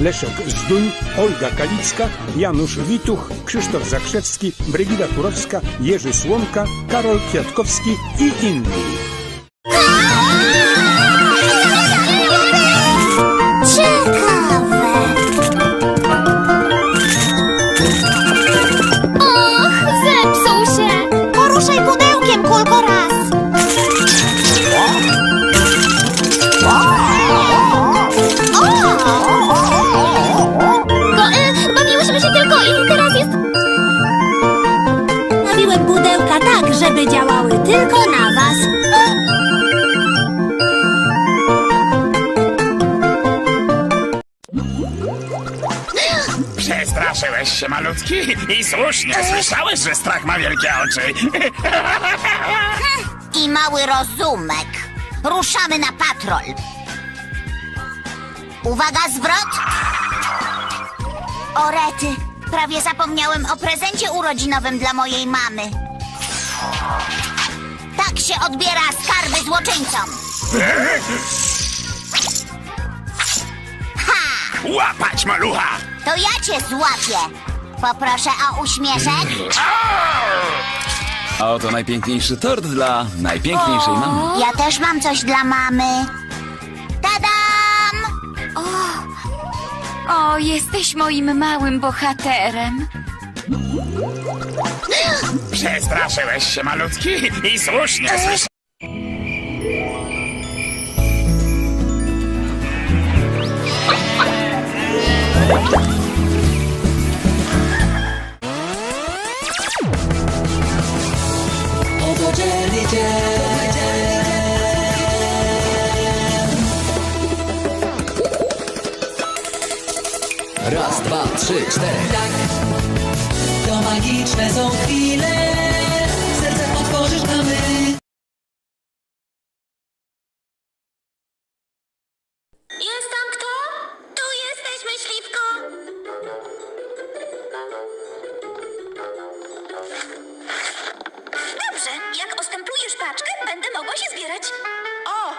Leszek Zduń, Olga Kalicka, Janusz Wituch, Krzysztof Zakrzewski, Brygida Turowska, Jerzy Słomka, Karol Kwiatkowski i inni. Ciekawe. Och, zepsuł się! Poruszaj pudełkiem, kulko pudełka tak, żeby działały tylko na was. Przestraszyłeś się, malutki? I słusznie, słyszałeś, że strach ma wielkie oczy. I mały rozumek. Ruszamy na patrol. Uwaga, zwrot! O rety, prawie zapomniałem o prezencie urodzinowym dla mojej mamy. Tak się odbiera skarby złoczyńcom. Ha! Łapać, malucha! To ja cię złapię. Poproszę o uśmieszek. A oto najpiękniejszy tort dla najpiękniejszej mamy. Ja też mam coś dla mamy. Tadam! O, jesteś moim małym bohaterem. Przestraszyłeś się, malutki? I słusznie. Oto Jelly Raz, dwa, trzy, cztery Tak, magiczne są chwile Serce otworzysz na my Jest tam kto? Tu jesteśmy, śliwko. Dobrze, jak ostemplujesz paczkę, będę mogła się zbierać. O,